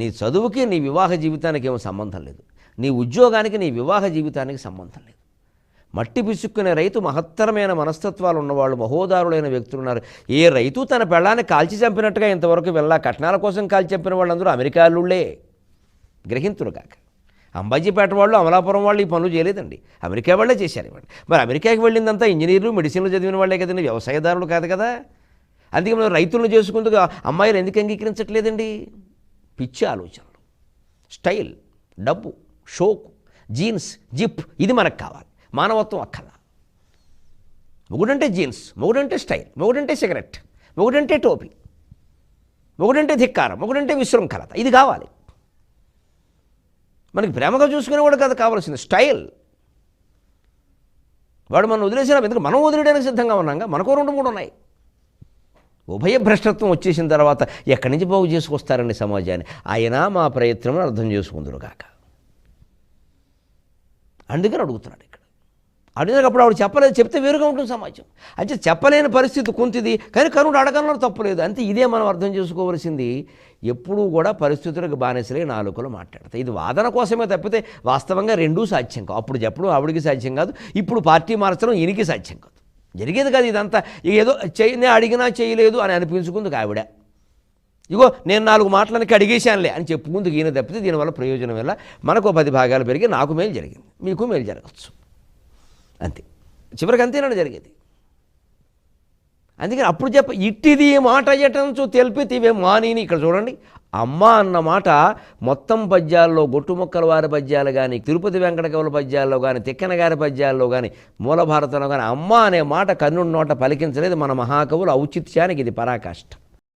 నీ చదువుకి నీ వివాహ జీవితానికి ఏమో సంబంధం లేదు. నీ ఉద్యోగానికి నీ వివాహ జీవితానికి సంబంధం లేదు. మట్టి పిసుక్కునే రైతు మహత్తరమైన మనస్తత్వాలు ఉన్నవాళ్ళు మహోదారులైన వ్యక్తులు ఉన్నారు. ఏ రైతు తన పెళ్ళాన్ని కాల్చి చంపినట్టుగా ఇంతవరకు వెళ్ళా? కట్నాల కోసం కాల్చి చంపిన వాళ్ళందరూ అమెరికాలుళ్ళే గ్రహింతులు కాక అంబాజీపేట వాళ్ళు అమలాపురం వాళ్ళు ఈ పనులు చేయలేదండి. అమెరికా వాళ్ళే చేశారు ఇవ్వండి మరి అమెరికాకి వెళ్ళిందంతా ఇంజనీర్లు మెడిసిన్లు చదివిన వాళ్ళే కదండి. వ్యవసాయదారులు కాదు కదా. అందుకే మనం రైతులను చేసుకుంటూ అమ్మాయిలు ఎందుకు అంగీకరించట్లేదండి? పిచ్చి ఆలోచనలు. స్టైల్ డబ్బు షోకు జీన్స్ జిప్ ఇది మనకు కావాలి. మానవత్వం అక్కర్లా మొగుడంటే జీన్స్ మొగుడంటే స్టైల్ మొగుడంటే సిగరెట్ మొగుడంటే టోపీ మొగుడంటే ధిక్కారం మొగుడంటే విశృంఖలత ఇది కావాలి. మనకి ప్రేమగా చూసుకునే కూడా కదా కావాల్సింది స్టైల్. వాడు మనం వదిలేసిన ఎందుకు? మనం వదిలేయడానికి సిద్ధంగా ఉన్నాగా? మనకు రెండు మూడు ఉన్నాయి. ఉభయ భ్రష్టత్వం వచ్చేసిన తర్వాత ఎక్కడి నుంచి బాగు చేసుకొస్తారండి సమాజాన్ని? అయినా మా ప్రయత్నం అర్థం చేసుకుందరుగాక. అందుకని అడుగుతున్నాడు ఇక్కడ. అడిగినప్పుడు ఆవిడ చెప్పలేదు చెప్తే వేరుగా ఉంటుంది సమాజం. అంటే చెప్పలేని పరిస్థితి కొంతది కానీ కరుణుడు అడగడంలో తప్పలేదు. అంతే ఇదే మనం అర్థం చేసుకోవాల్సింది. ఎప్పుడూ కూడా పరిస్థితులకు బానిసలే నాలుకలు మాట్లాడతాయి ఇది వాదన కోసమే తప్పితే వాస్తవంగా రెండూ సాధ్యం కాదు అప్పుడు చెప్పడం ఆవిడికి సాధ్యం కాదు ఇప్పుడు పార్టీ మార్చడం ఈయనకి సాధ్యం కాదు. జరిగేది కాదు ఇదంతా. ఇక ఏదో చెయ్యి నేను అడిగినా చేయలేదు అని అనిపించుకుంది ఆవిడ. ఇగో నేను నాలుగు మాటలకి అడిగేశానులే అని చెప్పుకుందుకు ఈయన తప్పితే దీనివల్ల ప్రయోజనం వల్ల మనకు పది భాగాలు పెరిగి నాకు మేలు జరిగింది. మీకు మేలు జరగచ్చు. అంతే. చివరికి అంతేనా జరిగేది. అందుకని అప్పుడు చెప్ప ఇట్టిది మాట ఎటంచు తెలిపితివే మానిని ఇక్కడ చూడండి. అమ్మ అన్న మాట మొత్తం పద్యాల్లో గొట్టుముక్కల వారి పద్యాలు కానీ తిరుపతి వెంకటకవుల పద్యాల్లో కానీ తిక్కన గారి పద్యాల్లో కానీ మూలభారతంలో కానీ అమ్మ అనే మాట కన్నుడి నోట పలికించలేదు మన మహాకవులు. ఔచిత్యానికి ఇది పరాకాష్ట.